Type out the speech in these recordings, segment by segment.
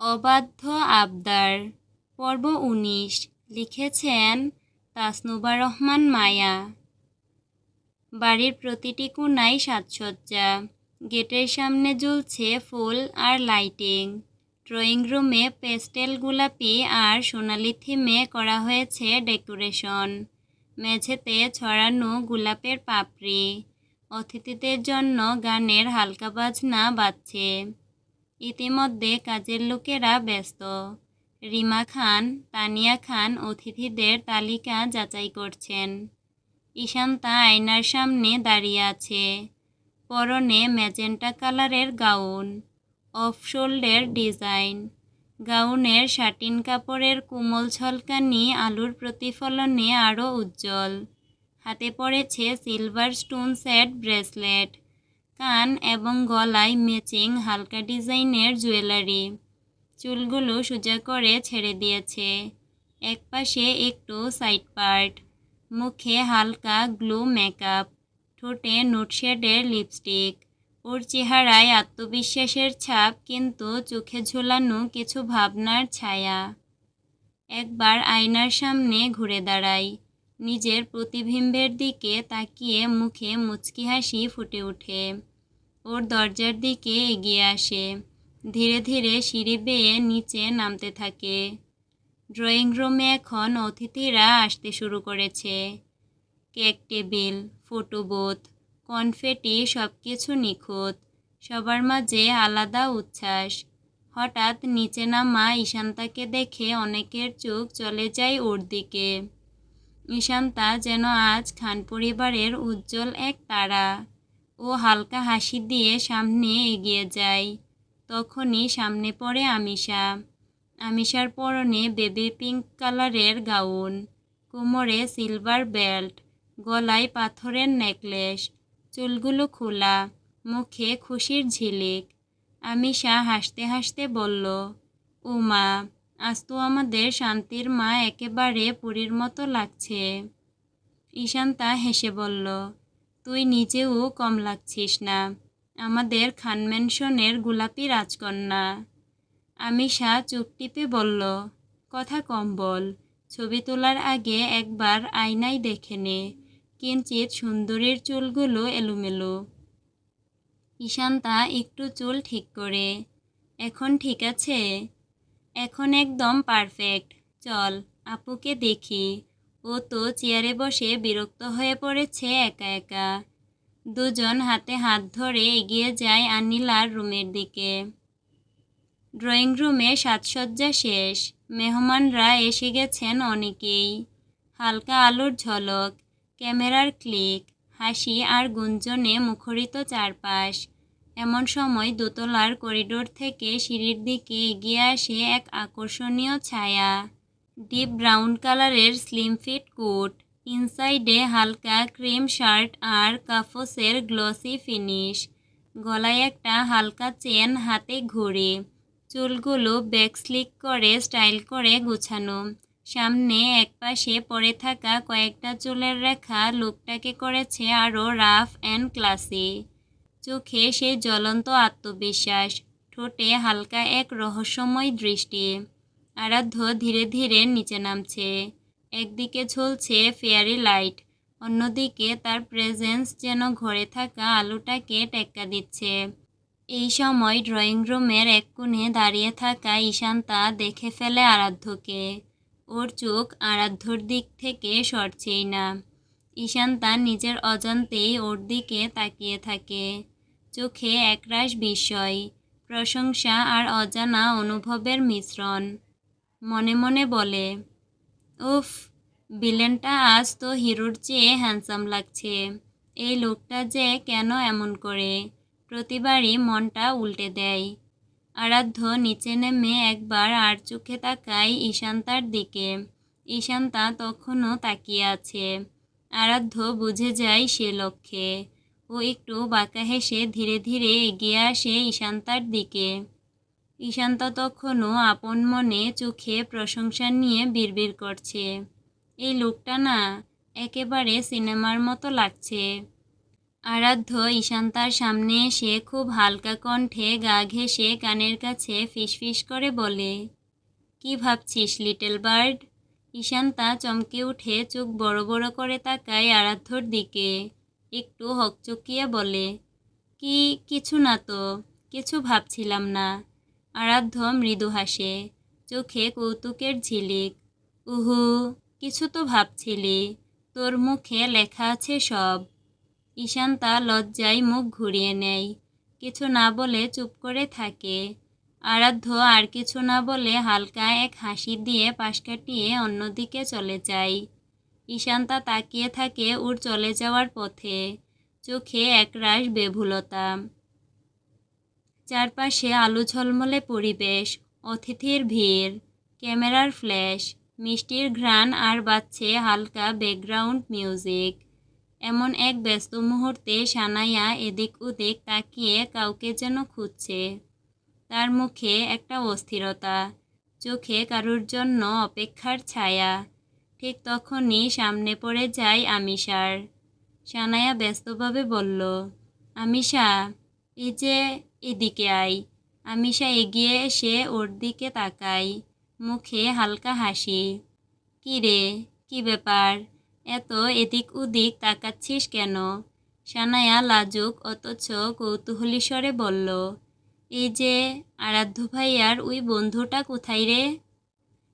অবাধ্য আবদার। পর্ব উনিশ, লিখেছেন তাসনুবা রহমান মায়া। বাড়ির প্রতিটি কোনায় সাজসজ্জা। গেটের সামনে ঝুলছে ফুল আর লাইটিং। ড্রয়িং রুমে পেস্টেল, গোলাপি আর সোনালি থিমে করা হয়েছে ডেকোরেশন। মেঝেতে ছড়ানো গোলাপের পাপড়ি। অতিথিদের জন্য গানের হালকা বাজনা বাজছে। ইতিমধ্যে কাজের লোকেরা ব্যস্ত। রিমা খান, তানিয়া খান অতিথিদের তালিকা যাচাই করছেন। ঈশান্তা আয়নার সামনে দাঁড়িয়ে আছে। পরনে ম্যাজেন্টা কালারের গাউন, অফ শোল্ডের ডিজাইন। গাউনের শাটিন কাপড়ের কোমল ছলকানি আলুর প্রতিফলনে আরও উজ্জ্বল। হাতে পড়েছে সিলভার স্টোন সেট ব্রেসলেট। কান এবং গলায় ম্যাচিং হালকা ডিজাইনের জুয়েলারি। চুলগুলো সোজা করে ছেড়ে দিয়েছে। একপাশে একটু সাইড পার্ট। মুখে হালকা গ্লো মেকআপ। ঠোঁটে নোট শেডের লিপস্টিক। ওর চেহারায় আত্মবিশ্বাসের ছাপ, কিন্তু চোখে ঝোলানো কিছু ভাবনার ছায়া। একবার আয়নার সামনে ঘুরে দাঁড়াই। নিজের প্রতিবিম্বের দিকে তাকিয়ে মুখে মুচকি হাসি ফুটে ওঠে। ওর দরজার দিকে এগিয়ে আসে। ধীরে ধীরে সিঁড়ি বেয়ে নিচে নামতে থাকে। ড্রয়িং রুমে এখন অতিথিরা আসতে শুরু করেছে। Cake table, photo booth, confetti সব কিছু নিখুঁত। সবার মাঝে আলাদা উচ্ছ্বাস। হঠাৎ নিচে নামা ঈশান্তাকে দেখে অনেকের চোখ চলে যায় ওর দিকে। ঈশান্তা যেন আজ খান পরিবারের উজ্জ্বল এক তারা। ও হালকা হাসি দিয়ে সামনে এগিয়ে যায়। তখনই সামনে পড়ে আমিষা। আমিষার পরনে বেবি পিঙ্ক কালারের গাউন, কোমরে সিলভার বেল্ট, গলায় পাথরের নেকলেস, চুলগুলো খোলা, মুখে খুশির ঝিলিক। আমিষা হাসতে হাসতে বলল ও মা আজ তো আমাদের শান্তির মা একেবারে পুরীর মতো লাগছে। ঈশান্তা হেসে বলল, তুই নিজেও কম লাগছিস না। আমাদের খান ম্যানশনের গোলাপি রাজকন্যা। আমি আমিষা চোখ টিপে বলল, কথা কম বল। ছবি তোলার আগে একবার আয়নায় দেখে নে। কিঞ্চিত সুন্দরীর চুলগুলো এলোমেলো। ঈশান্তা একটু চুল ঠিক করে, এখন ঠিক আছে? এখন একদম পারফেক্ট চল, আপুকে দেখি। ও তো চেয়ারে বসে বিরক্ত হয়ে পড়েছে একা একা। দুজন হাতে হাত ধরে এগিয়ে যায় আনিলার রুমের দিকে। ড্রয়িং রুমে সাজসজ্জা শেষ। মেহমানরা এসে গেছেন অনেকেই। হালকা আলোর ঝলক, ক্যামেরার ক্লিক হাসি আর গুঞ্জনে মুখরিত চারপাশ। এমন সময় দোতলার করিডোর থেকে সিঁড়ির দিকে এগিয়ে আসে এক আকর্ষণীয় ছায়া। ডিপ ব্রাউন কালারের স্লিম ফিট কোট, ইনসাইডে হালকা ক্রিম শার্ট আর কাফোসের গ্লসি ফিনিশ। গলায় একটা হালকা চেন হাতে ঘুরে চুলগুলো ব্যাক স্লিক করে স্টাইল করে গুছানো। সামনে একপাশে পড়ে থাকা কয়েকটা চুলের রেখা লুকটাকে করেছে আরও রাফ অ্যান্ড ক্লাসি। চোখে সেই জ্বলন্ত আত্মবিশ্বাস, ঠোঁটে হালকা এক রহস্যময় দৃষ্টি। আরাধ্য ধীরে ধীরে নিচে নামছে। একদিকে ঝুলছে ফেয়ারি লাইট, অন্যদিকে তার প্রেজেন্স যেন ঘরে থাকা আলোটাকে টেক্কা দিচ্ছে। এই সময় ড্রয়িং রুমের এক কোণে দাঁড়িয়ে থাকা ঈশান্তা দেখে ফেলে আরাধ্যকে। ওর চোখ আরাধ্যর দিক থেকে সরছেই না। ঈশান্তা নিজের অজান্তেই ওর দিকে তাকিয়ে থাকে। চোখে একরাশ বিস্ময়, প্রশংসা আর অজানা অনুভবের মিশ্রণ। মনে মনে বলে, উফ বিলেনটা আজ তো হিরোর চেয়ে হ্যান্ডসাম লাগছে। এই লোকটা যে কেন এমন করে? প্রতিবারই মনটা উল্টে দেয়। আরাধ্য নিচে নেমে একবার আর চোখে তাকায় ঈশান্তার দিকে। ঈশান্তা তখনও তাকিয়ে আছে। আরাধ্য বুঝে যায় সে লক্ষ্যে। ও একটু বাঁকা হেসে ধীরে ধীরে এগিয়ে আসে ঈশান্তার দিকে। ঈশান্তা তখনও আপন মনে চোখে প্রশংসা নিয়ে বিড়বিড় করছে। এই লোকটা না একেবারে সিনেমার মতো লাগছে। আরাধ্য ঈশান্তার সামনে এসে খুব হালকা কণ্ঠে গা ঘেঁষে কানের কাছে ফিসফিস করে বলে, কি ভাবছিস, লিটল বার্ড? ঈশান্তা চমকে উঠে চোখ বড় বড় করে তাকায় আরাধ্যর দিকে। একটু হকচকিয়ে বলে, কি, কিছু না তো, কিছু ভাবছিলাম না। আরাধ্য মৃদু হাসে, চোখে কৌতুকের ঝিলিক। উহু, কিছু তো ভাবছিলি, তোর মুখে লেখা আছে সব। ঈশান্তা লজ্জায় মুখ ঘুরিয়ে নেয়, কিছু না বলে চুপ করে থাকে। আরাধ্য আর কিছু না বলে হালকা এক হাসি দিয়ে পাশ কাটিয়ে অন্যদিকে চলে যায়। ঈশান্তা তাকিয়ে থাকে ওর চলে যাওয়ার পথে। চোখে একরাশ বেভুলতা। চারপাশে আলো ঝলমলে পরিবেশ, অতিথির ভিড়, ক্যামেরার ফ্ল্যাশ, মিষ্টির ঘ্রাণ আর বাজছে হালকা ব্যাকগ্রাউন্ড মিউজিক। এমন এক ব্যস্ত মুহূর্তে সানায়া এদিক ওদিক তাকিয়ে কাউকে যেন খুঁজছে। তার মুখে একটা অস্থিরতা, চোখে কারুর জন্য অপেক্ষার ছায়া। ঠিক তখনই সামনে পড়ে যায় আমিষার। সানায়া ব্যস্তভাবে বলল, আমিষা, এই যে এদিকে আয়। আমিষা এগিয়ে এসে ওর দিকে তাকাই মুখে হালকা হাসি। কি রে, কি ব্যাপার? এত এদিক ওদিক তাকাচ্ছিস কেন? সানায়া লাজুক অথচ কৌতূহলী স্বরে বলল এই যে আরাধ্য ভাইয়ার ওই বন্ধুটা কোথায় রে?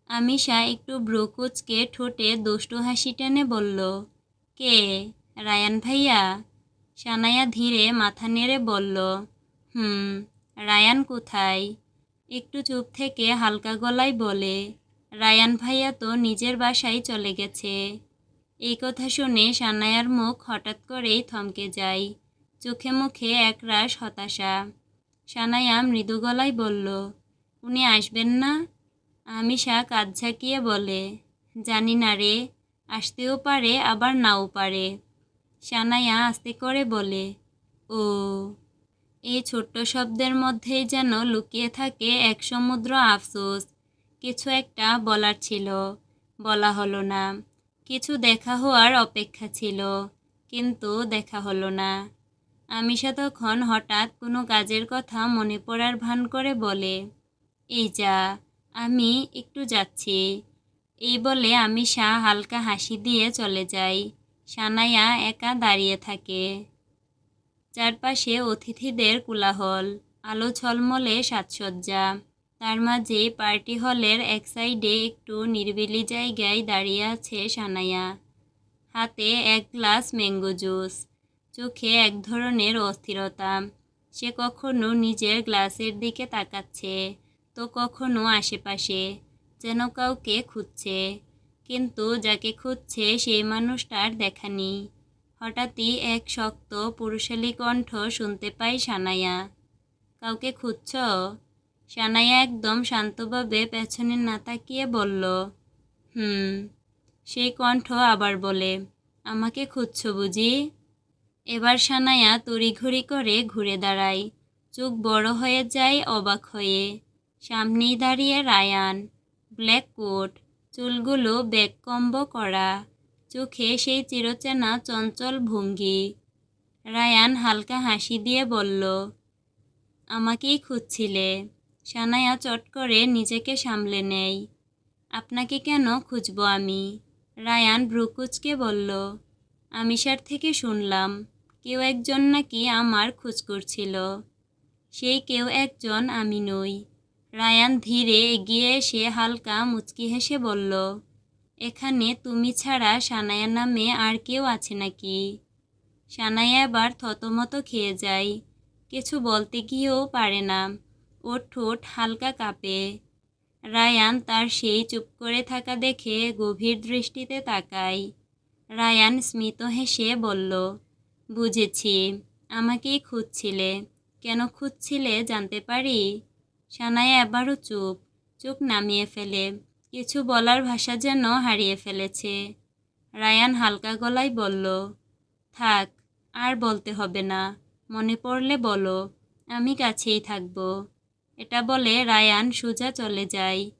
আমিষা একটু ব্রুকুচকে ঠোঁটে দুষ্টু হাসি টেনে বলল, কে? রায়ান ভাইয়া? সানায়া ধীরে মাথা নেড়ে বলল, হুম, রায়ান কোথায়? একটু চুপ থেকে হালকা গলায় বলে, রায়ান ভাইয়া তো নিজের বাসায় চলে গেছে। এই কথা শুনে সানায়ার মুখ হঠাৎ করেই থমকে যায়, চোখে মুখে একরাশ হতাশা। সানায়া মৃদু গলায় বলল, উনি আসবেন না? আমিষা কাজ ঝাঁকিয়ে বলে, জানি না রে, আসতেও পারে, আবার নাও পারে। সানায়া আস্তে করে বলে, ও। এই ছোট্ট শব্দের মধ্যেই যেন লুকিয়ে থাকে এক সমুদ্র আফসোস। কিছু একটা বলার ছিল, বলা হলো না। কিছু দেখা হওয়ার অপেক্ষা ছিল, কিন্তু দেখা হলো না। আমিষা তখন হঠাৎ কোনো কাজের কথা মনে পড়ার ভান করে বলে, এই যা, আমি একটু যাচ্ছি। এই বলে আমিষা হালকা হাসি দিয়ে চলে যাই সানায়া একা দাঁড়িয়ে থাকে। চারপাশে অতিথিদের কোলাহল, আলো ছলমলে সাজসজ্জা। তার মাঝে পার্টি হলের এক সাইডে একটু নিরিবিলি জায়গায় দাঁড়িয়ে আছে সানায়া হাতে এক গ্লাস ম্যাঙ্গো জুস। চোখে এক ধরনের অস্থিরতা। সে কখনো নিজের গ্লাসের দিকে তাকাচ্ছে, তো কখনো আশেপাশে যেন কাউকে খুঁজছে। কিন্তু যাকে খুঁজছে সেই মানুষটার দেখা নেই। হঠাৎই এক শক্ত পুরুষালী কণ্ঠ শুনতে পাই সানায়া কাউকে খুঁজছ? সানায়া একদম শান্তভাবে পেছনে না তাকিয়ে বলল, হুম। সেই কণ্ঠ আবার বলে, আমাকে খুঁজছ বুঝি? এবার সানায়া তড়িঘড়ি করে ঘুরে দাঁড়ায়। চোখ বড় হয়ে যায় অবাক হয়ে। সামনেই দাঁড়িয়ে রায়ান। ব্ল্যাক কোট, চুলগুলো ব্যাককম্ব করা। চোখে সেই চিরচেনা চঞ্চল ভঙ্গি। রায়ান হালকা হাসি দিয়ে বলল, আমাকেই খুঁজছিলে। সানায়া চট করে নিজেকে সামলে নেয়। আপনাকে কেন খুঁজব আমি? রায়ান ব্রুকুচকে বলল, আমিষার থেকে শুনলাম। কেউ একজন নাকি আমার খোঁজ করছিল। সেই কেউ একজন আমি নই। রায়ান ধীরে এগিয়ে এসে হালকা মুচকি হেসে বলল, এখানে তুমি ছাড়া সানায়া নামে আর কেউ আছে নাকি? সানায়া এবার থতমত খেয়ে যায়। কিছু বলতে গিয়েও পারে না। ওর ঠোঁট হালকা কাঁপে। রায়ান তার সেই চুপ করে থাকা দেখে গভীর দৃষ্টিতে তাকায়। রায়ান স্মিত হেসে বলল বুঝেছি। আমাকেই খুঁজছিলে। কেন খুঁজছিলে জানতে পারি? সানায়া এবারও চুপ, চোখ নামিয়ে ফেলে। কিছু বলার ভাষা যেন হারিয়ে ফেলেছে। রায়ান হালকা গলায় বলল, থাক, আর বলতে হবে না। মনে পড়লে বলো, আমি কাছেই থাকব। এটা বলে রায়ান সোজা চলে যায়।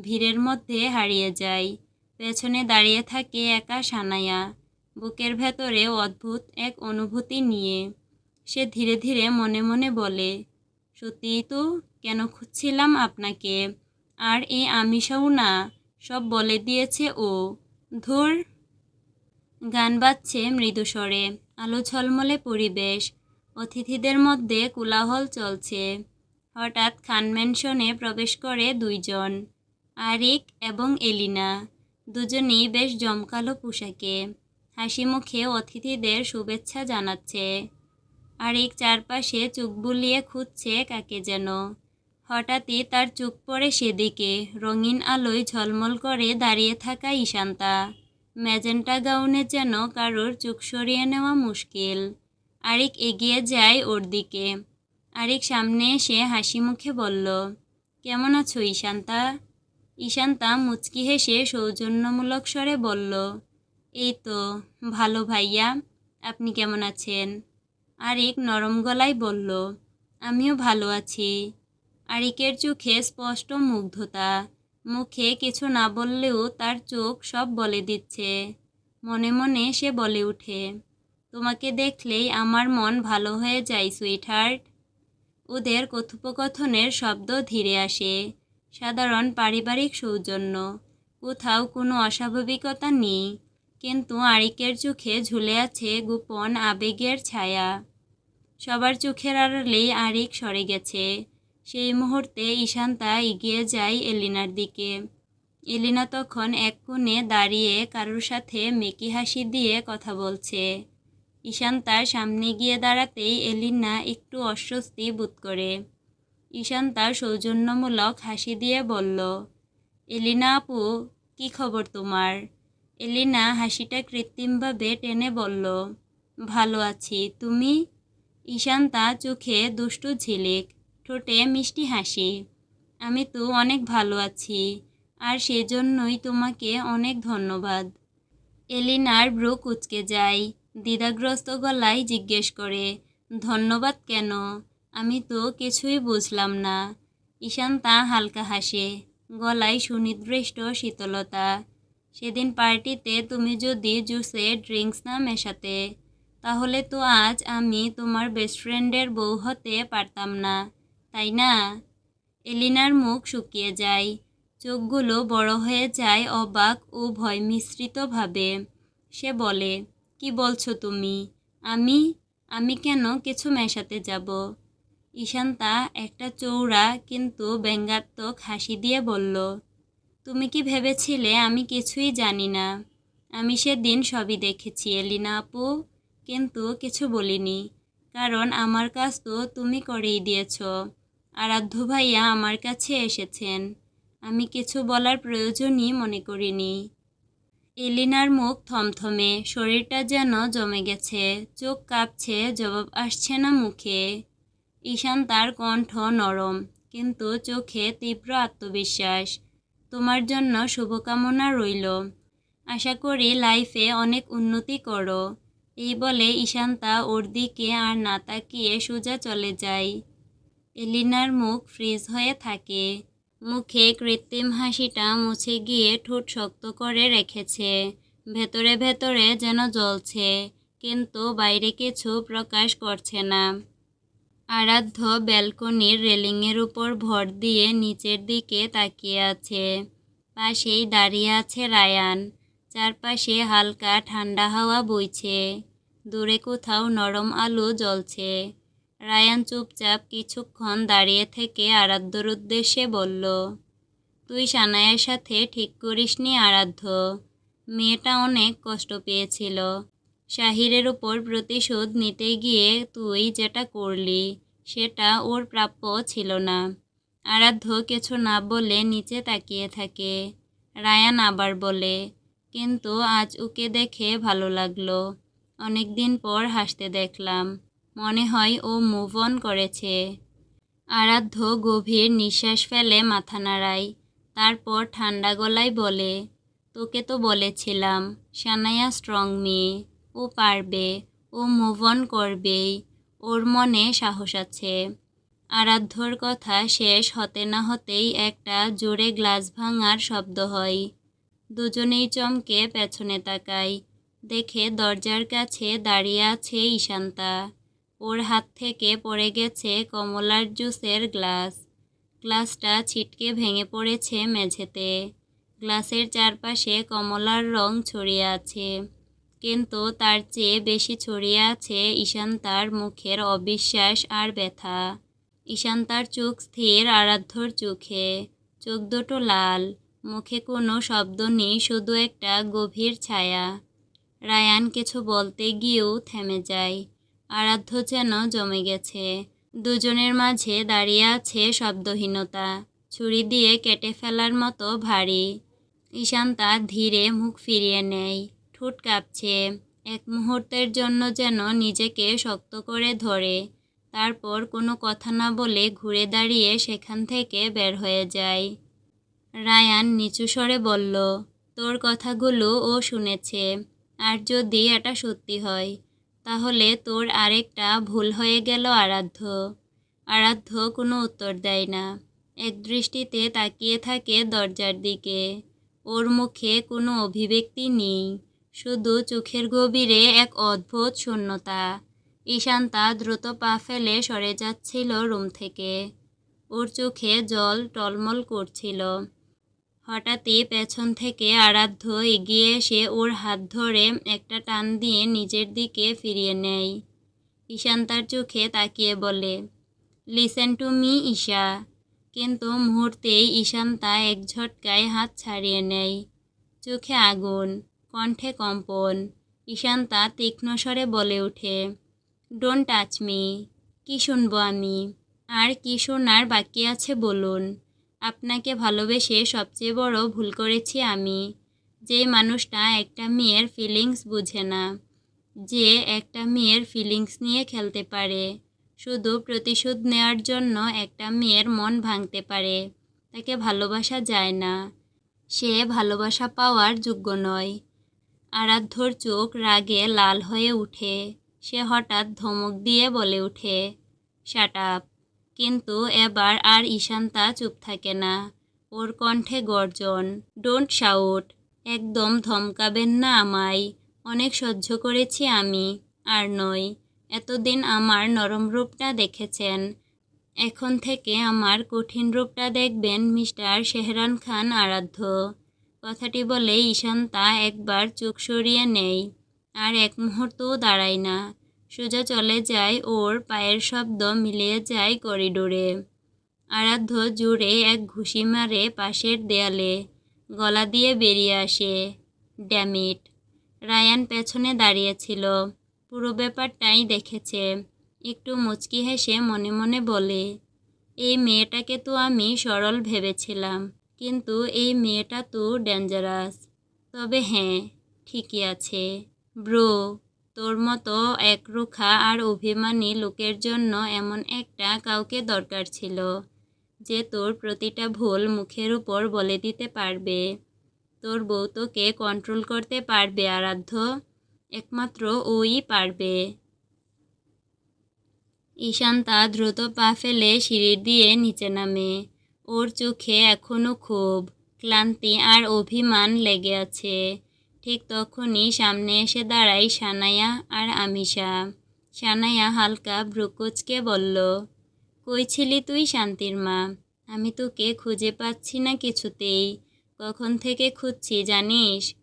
ভিড়ের মধ্যে হারিয়ে যায়। পেছনে দাঁড়িয়ে থাকে একা সানায়া। বুকের ভেতরে অদ্ভুত এক অনুভূতি নিয়ে। সে ধীরে ধীরে মনে মনে বলে, সত্যিই তো কেন খুঁজছিলাম আপনাকে? আর এই আমিষাও না, সব বলে দিয়েছে ও। ধুর! গান বাজছে মৃদুস্বরে, আলো ঝলমলে পরিবেশ, অতিথিদের মধ্যে কোলাহল চলছে। হঠাৎ খান ম্যানশনে প্রবেশ করে দুইজন, আরিক এবং এলিনা। দুজনেই বেশ জমকালো পোশাকে। হাসি মুখে অতিথিদের শুভেচ্ছা জানাচ্ছে। আরিক চারপাশে চোখ বুলিয়ে খুঁজছে কাকে যেন। হঠাৎই তার চোখ পড়ে সেদিকে। রঙিন আলোয় ঝলমল করে দাঁড়িয়ে থাকা ঈশান্তা। ম্যাজেন্টা গাউনে যেন কারোর চোখ সরিয়ে নেওয়া মুশকিল। আরিক এগিয়ে যায় ওর দিকে। আরিক সামনে এসে হাসি মুখে বলল, কেমন আছো ঈশান্তা? ঈশান্তা মুচকি হেসে সৌজন্যমূলক স্বরে বলল এই তো ভালো ভাইয়া, আপনি কেমন আছেন? আরিক নরম গলায় বলল, আমিও ভালো আছি। আরিকের চোখে স্পষ্ট মুগ্ধতা, মুখে কিছু না বললেও তার চোখ সব বলে দিচ্ছে। মনে মনে সে বলে ওঠে, তোমাকে দেখলেই আমার মন ভালো হয়ে যায় সুইট হার্ট ওদের কথোপকথনের শব্দ ধীরে আসে, সাধারণ পারিবারিক সৌজন্য, কোথাও কোনো অস্বাভাবিকতা নেই। কিন্তু আরিকের চোখে ঝুলে আছে গোপন আবেগের ছায়া। সবার চোখের আড়ালেই আরিক সরে গেছে। সেই মুহূর্তে ঈশান্তা এগিয়ে যায় এলিনার দিকে। এলিনা তখন এক কোণে দাঁড়িয়ে কারোর সাথে মেকি হাসি দিয়ে কথা বলছে। ঈশান্তার সামনে গিয়ে দাঁড়াতেই এলিনা একটু অস্বস্তি বোধ করে। ঈশান্তা সৌজন্যমূলক হাসি দিয়ে বলল, এলিনা আপু, কি খবর তোমার? এলিনা হাসিটা কৃত্রিমভাবে টেনে বলল, ভালো আছি। তুমি? ঈশান্তা চোখে দুষ্টু ঝিলিক, ঠোঁটে মিষ্টি হাসি। আমি তো অনেক ভালো আছি, আর সেজন্যই তোমাকে অনেক ধন্যবাদ। এলিনার ব্রু কুচকে যায়, দ্বিধাগ্রস্ত গলায় জিজ্ঞেস করে, ধন্যবাদ কেন? আমি তো কিছুই বুঝলাম না। ঈশান্তা হালকা হাসে, গলায় সুনির্দিষ্ট শীতলতা। সেদিন পার্টিতে তুমি যদি জুসে ড্রিঙ্কস না মেশাতে, তাহলে তো আজ আমি তোমার বেস্ট ফ্রেন্ডের বউ হতে পারতাম না, তাই না? এলিনার মুখ শুকিয়ে যায়, চোখগুলো বড় হয়ে যায় অবাক ও ভয় মিশ্রিতভাবে সে বলে, কি বলছো তুমি? আমি আমি কেন কিছু মেশাতে যাব? ঈশান্তা একটা চৌড়া কিন্তু ব্যঙ্গাত্মক হাসি দিয়ে বলল তুমি কি ভেবেছিলে আমি কিছুই জানি না? আমি সেদিন সবই দেখেছি, এলিনা আপু। কিন্তু কিছু বলিনি। কারণ আমার কাজ তো তুমি করেই দিয়েছ। আরাধ্য ভাইয়া আমার কাছে এসেছেন। আমি কিছু বলার প্রয়োজনই মনে করিনি। এলিনার মুখ থমথমে, শরীরটা যেন জমে গেছে। চোখ কাঁপছে, জবাব আসছে না মুখে। ঈশান তার কণ্ঠ নরম, কিন্তু চোখে তীব্র আত্মবিশ্বাস। তোমার জন্য শুভকামনা রইল। আশা করি লাইফে অনেক উন্নতি করো। এই বলে ঈশান্তা ওর দিকে আর না তাকিয়ে সোজা চলে যায়। এলিনার মুখ ফ্রিজ হয়ে থাকে। মুখে কৃত্রিম হাসিটা মুছে গিয়ে ঠোঁট শক্ত করে রেখেছে। ভেতরে ভেতরে যেন জ্বলছে, কিন্তু বাইরে কিছু প্রকাশ করছে না। আরাধ্য ব্যালকনির রেলিংয়ের উপর ভর দিয়ে নিচের দিকে তাকিয়ে আছে। পাশেই দাঁড়িয়ে আছে রায়ান। চারপাশে হালকা ঠান্ডা হাওয়া বইছে। দূরে কোথাও নরম আলো জ্বলছে। রায়ান চুপচাপ কিছুক্ষণ দাঁড়িয়ে থেকে আরাধ্যর উদ্দেশ্যে বলল, তুই সানায়ের সাথে ঠিক করিসনি আরাধ্য। মেয়েটা অনেক কষ্ট পেয়েছিল। শাহিরের উপর প্রতিশোধ নিতে গিয়ে তুই যেটা করলি, সেটা ওর প্রাপ্য ছিল না। আরাধ্য কিছু না বলে নিচে তাকিয়ে থাকে। রায়ান আবার বলে, কিন্তু আজ ওকে দেখে ভালো লাগল। অনেক দিন পর হাসতে দেখলাম। মনে হয় ও মুভ অন করেছে। আরাধ্য গভীর নিঃশ্বাস ফেলে মাথা নাড়ায়। তারপর ঠান্ডা গলায় বলে, তোকে তো বলেছিলাম সানায়া স্ট্রং মেয়ে। ও পারবে ও মুভ অন করবেই। ওর মনে সাহস আছে। আরাধ্যর কথা শেষ হতে না হতেই একটা জোরে গ্লাস ভাঙার শব্দ হয়। দুজনেই চমকে পেছনে তাকায় দেখে দরজার কাছে দাঁড়িয়ে আছে ঈশান্তা। ওর হাত থেকে পড়ে গেছে কমলার জুসের গ্লাস। গ্লাসটা ছিটকে ভেঙে পড়েছে মেঝেতে। গ্লাসের চারপাশে কমলার রং ছড়িয়ে আছে। কিন্তু তার চেয়ে বেশি ছড়িয়ে আছে ঈশান্তার মুখের অবিশ্বাস আর ব্যথা। ঈশান্তার চোখ স্থির, আরাধ্যর চোখে। চোখ দুটো লাল, মুখে কোনো শব্দ নেই, শুধু একটা গভীর ছায়া। রায়ান কিছু বলতে গিয়েও থেমে যায়। আরাধ্য যেন জমে গেছে। দুজনের মাঝে দাঁড়িয়ে আছে শব্দহীনতা। ছুরি দিয়ে কেটে ফেলার মতো ভারী। ঈশান্তা ধীরে মুখ ফিরিয়ে নেয়। ঠোঁট কাঁপছে। এক মুহূর্তের জন্য যেন নিজেকে শক্ত করে ধরে। তারপর কোনো কথা না বলে ঘুরে দাঁড়িয়ে সেখান থেকে বের হয়ে যায়। রায়ান নিচু স্বরে বলল, তোর কথাগুলো ও শুনেছে। আর যদি এটা সত্যি হয়, তাহলে তোর আরেকটা ভুল হয়ে গেল আরাধ্য। আরাধ্য কোনো উত্তর দেয় না। এক দৃষ্টিতে তাকিয়ে থাকে দরজার দিকে। ওর মুখে কোনো অভিব্যক্তি নেই। শুধু চোখের গভীরে এক অদ্ভুত শূন্যতা। ঈশান্তা দ্রুত পা ফেলে সরে যাচ্ছিল রুম থেকে। ওর চোখে জল টলমল করছিল। হঠাৎই পেছন থেকে আরাধ্য এগিয়ে এসে ওর হাত ধরে একটা টান দিয়ে নিজের দিকে ফিরিয়ে নেয়। ঈশান্তার চোখে তাকিয়ে বলে লিসেন টু মি ঈশা। কিন্তু মুহূর্তেই ঈশান্তা এক ঝটকায় হাত ছাড়িয়ে নেয়। চোখে আগুন। কণ্ঠে কম্পন ঈশান্তা তীক্ষ্ণ স্বরে বলে ওঠে ডোন্ট টাচ মি কী শুনব আমি? আর কী শোনার বাকি আছে বলুন? আপনাকে ভালোবেসে সবচেয়ে বড় ভুল করেছি আমি। যে মানুষটা একটা মেয়ের ফিলিংস বুঝে না, যে একটা মেয়ের ফিলিংস নিয়ে খেলতে পারে, শুধু প্রতিশোধ নেওয়ার জন্য একটা মেয়ের মন ভাঙতে পারে, তাকে ভালোবাসা যায় না। সে ভালোবাসা পাওয়ার যোগ্য নয়। আরাধ্যর চোখ রাগে লাল হয়ে উঠে। সে হঠাৎ ধমক দিয়ে বলে ওঠে শাট আপ কিন্তু এবার আর ঈশান্তা চুপ থাকে না। ওর কণ্ঠে গর্জন ডোন্ট শাউট একদম ধমকাবেন না আমায়। অনেক সহ্য করেছি আমি, আর নয়। এতদিন আমার নরম রূপটা দেখেছেন। এখন থেকে আমার কঠিন রূপটা দেখবেন মিস্টার শেহরান খান আরাধ্য। কথাটি বলে ঈশান্তা একবার চোখ সরিয়ে নেয়, আর এক মুহূর্তও দাঁড়ায় না। সোজা চলে যায় ওর পায়ের শব্দ মিলিয়ে যায় করিডোরে। আরাধ্য জুড়ে এক ঘুষি মারে পাশের দেয়ালে, গলা দিয়ে বেরিয়ে আসে ড্যামিট রায়ান পেছনে দাঁড়িয়েছিল, পুরো ব্যাপারটাই দেখেছে। একটু মুচকি হেসে মনে মনে বলে, এই মেয়েটাকে তো আমি সরল ভেবেছিলাম। কিন্তু এই মেয়েটা তো ডেঞ্জারাস তবে হ্যাঁ ঠিকই আছে। ব্রো, তোর মতো একরুখা আর অভিমানী লোকের জন্য এমন একটা কাউকে দরকার ছিল, যে তোর প্রতিটা ভুল মুখের উপর বলে দিতে পারবে। তোর বউ তোকে কন্ট্রোল করতে পারবে, আরাধ্য। একমাত্র ওই পারবে। ঈশান্তা দ্রুত পা ফেলে সিঁড়ি দিয়ে নিচে নামে। ওর চোখে এখনও খুব ক্লান্তি আর অভিমান লেগে আছে। ঠিক তখনই সামনে এসে দাঁড়াই সানায়া আর আমিষা। সানায়া হালকা ভ্রুকুচকে বলল, কই ছিলি তুই শান্তির মা? আমি তোকে খুঁজে পাচ্ছি না কিছুতেই। কখন থেকে খুঁজছি জানিস?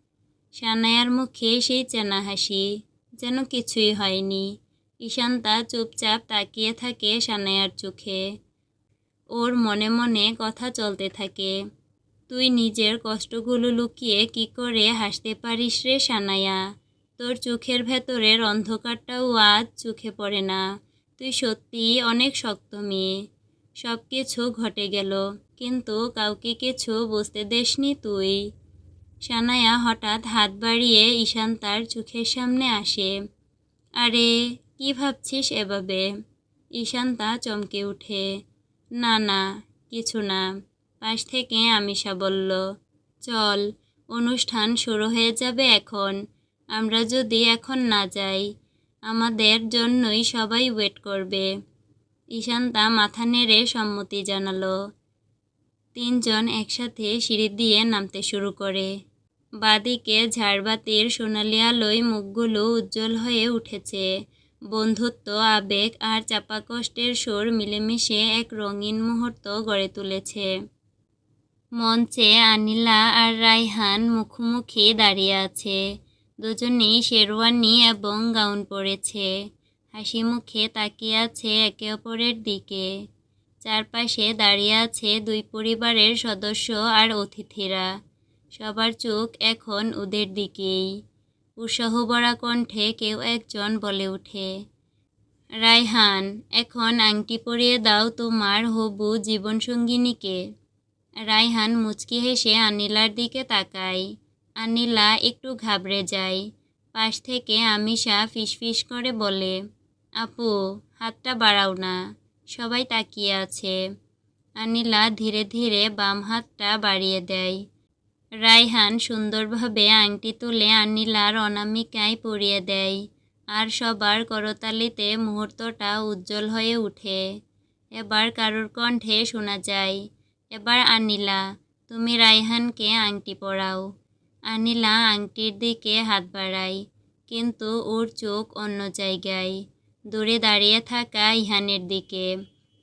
সানায়ার মুখে সেই চেনা হাসি যেন কিছুই হয়নি। ঈশান্তা চুপচাপ তাকিয়ে থাকে সানায়ার চোখে। ওর মনে মনে কথা চলতে থাকে। তুই নিজের কষ্টগুলো লুকিয়ে কি করে হাসতে পারিস রে সানায়া তোর চোখের ভেতরের অন্ধকারটাও আজ চোখে পড়ে না। তুই সত্যিই অনেক শক্ত মেয়ে। সব কিছু ঘটে গেল, কিন্তু কাউকে কিছু বুঝতে দেসনি তুই। সানায়া হঠাৎ হাত বাড়িয়ে ঈশান তার চোখের সামনে আসে। আরে, কি ভাবছিস এভাবে? ঈশান তা চমকে উঠে। না না, কিছু না। পাশ থেকে আমিষা বলল, চল, অনুষ্ঠান শুরু হয়ে যাবে এখন। আমরা যদি এখন না যাই, আমাদের জন্যই সবাই ওয়েট করবে। ঈশান্তা মাথা নেড়ে সম্মতি জানালো। তিনজন একসাথে সিঁড়ি দিয়ে নামতে শুরু করে। বাদিকে ঝাড়বাতির সোনালি মুখগুলো উজ্জ্বল হয়ে উঠেছে। বন্ধুত্ব, আবেগ আর চাপা কষ্টের সুর মিলেমিশে এক রঙিন মুহূর্ত গড়ে তুলেছে। মঞ্চে আনিলা আর রায়হান মুখোমুখি দাঁড়িয়ে আছে। দুজনেই শেরওয়ানি এবং গাউন পরেছে। হাসি মুখে তাকিয়ে আছে একে অপরের দিকে। চারপাশে দাঁড়িয়ে আছে দুই পরিবারের সদস্য আর অতিথিরা। সবার চোখ এখন ওদের দিকেই। উৎসাহভরা কণ্ঠে কেউ একজন বলে ওঠে রায়হান, এখন আংটি পরিয়ে দাও তোমার হবু জীবনসঙ্গিনীকে। রায়হান মুচকি হেসে আনিলার দিকে তাকায়। আনিলা একটু ঘাবড়ে যায়। পাশ থেকে আমিষা ফিসফিস করে বলে, আপু, হাতটা বাড়াও না, সবাই তাকিয়ে আছে। আনিলা ধীরে ধীরে বাম হাতটা বাড়িয়ে দেয়। রায়হান সুন্দরভাবে আংটি তুলে আনিলার অনামিকায় পরিয়ে দেয় আর সবার করতালিতে মুহূর্তটা উজ্জ্বল হয়ে ওঠে এবার কারুর কণ্ঠে শোনা যায়, এবার আনিলা, তুমি রায়হানকে আংটি পরাও। আনিলা আংটির দিকে হাত বাড়ায়, কিন্তু ওর চোখ অন্য জায়গায়। দূরে দাঁড়িয়ে থাকা ইহানের দিকে।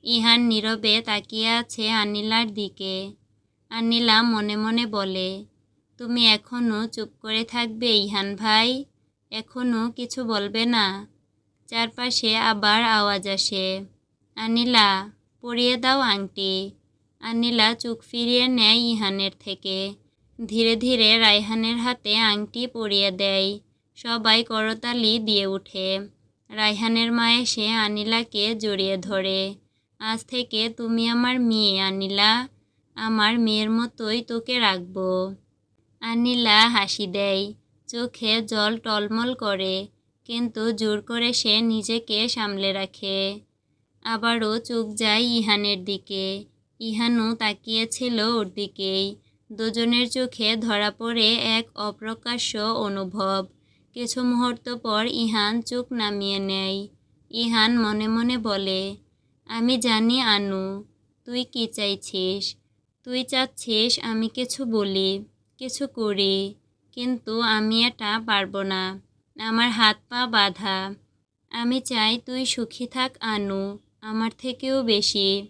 ইহান নীরবে তাকিয়ে আছে আনিলার দিকে। আনিলা মনে মনে বলে, তুমি এখনও চুপ করে থাকবে ইহান ভাই? এখনও কিছু বলবে না? চারপাশে আবার আওয়াজ আসে। আনিলা পরিয়ে দাও আংটি। আনিলা চোখ ফিরিয়ে নেয় ইহানের থেকে। ধীরে ধীরে রায়হানের হাতে আংটি পরিয়ে দেয়। সবাই করতালি দিয়ে ওঠে রায়হানের মা এসে আনিলাকে জড়িয়ে ধরে, আজ থেকে তুমি আমার মেয়ে, আনিলা। আমার মেয়ের মতোই তোকে রাখব। আনিলা হাসি দেয়, চোখে জল টলমল করে, কিন্তু জোর করে সে নিজেকে সামলে রাখে। আবারও চোখ যায় ইহানের দিকে, ইহানও তাকিয়েছিল ওর দিকেই। দুজনের চোখে ধরা পড়ে এক অপ্রকাশ্য অনুভব। কিছু মুহূর্ত পর ইহান চোখ নামিয়ে নেয়। ইহান মনে মনে বলে, আমি জানি আনু, তুই কি চাইছিস? তুই চাচ্ছিস আমি কিছু বলি, কিছু করি, কিন্তু আমি এটা পারব না। আমার হাত পা বাঁধা। আমি চাই তুই সুখী থাক, আনু। আমার থেকেও বেশি।